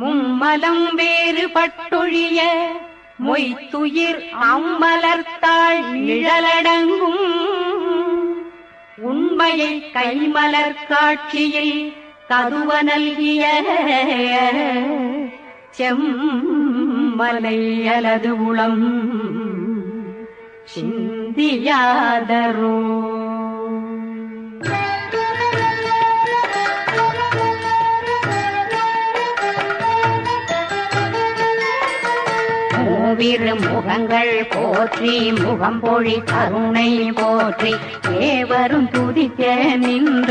மும்மலம் வேறு பட்டொழிய மொய்த்துயிர் அம்மலர்த்தாள் நிழலடங்கும். உண்மையை கைமலர் காட்சியில் கதுவ நல்கிய செம்மலை அலது உளம். சிந்தியாதரோ. மூவிரு முகங்கள் போற்றி முகம் பொழி கருணை போற்றி ஏவரும் துதிக்க நின்ற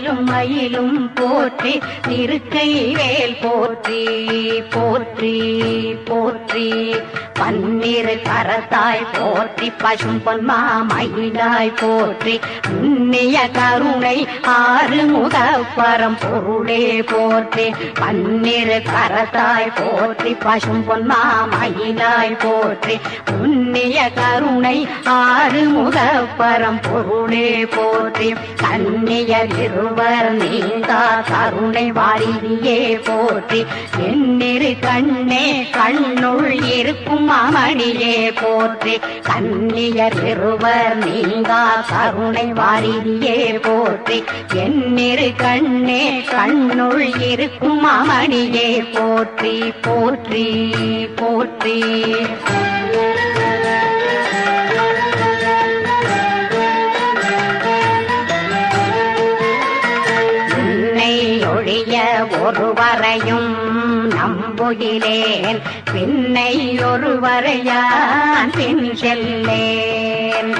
கடலும் மயிலும் போற்றி திருக்கை வேல் போற்றி போற்றி போற்றி. பன்னிரு கரத்தாய் போற்றி பசும் பொன்மாமயிலாய் போற்றி. உன்னிய கருணை ஆறு முதப்பரம் பொருளே போற்றி. பன்னிரு கரத்தாய் போற்றி பசும் பொன்மாமயிலாய் போற்றி. உன்னிய கருணை ஆறு முதப்பரம் பொருளே போற்றி. கண்ணியர் இரு இருவர் நீங்கா கருணை வாரியே போற்றி என்னிரு கண்ணே கண்ணுள் இருக்கும் அமணியே போற்றி. கண்ணியர் இருவர் நீங்கா கருணை வாரியே போற்றி என்னிரு கண்ணே கண்ணுள் இருக்கும் அமணியே போற்றி. போற்றி போற்றி. ஒழிய ஒருவரையும் நம்புகிறேன். பின்னை ஒருவரையான் பின் செல்லேன்.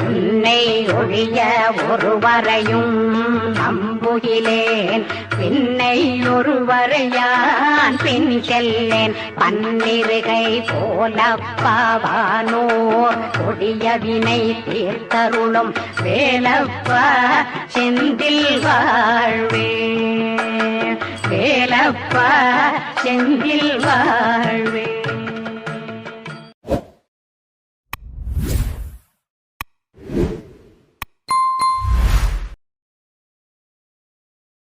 உன்னை ஒழிய ஒருவரையும் நம்புகிறேன். பின்னை ஒருவரையான் பின் செல்லேன். பன்னிருகை போலப்பாவானோர் கொடிய வினை தீர்த்தருளும் வேலப்பா செந்தில் வாழ்வே. செந்தில் வாழ்வே.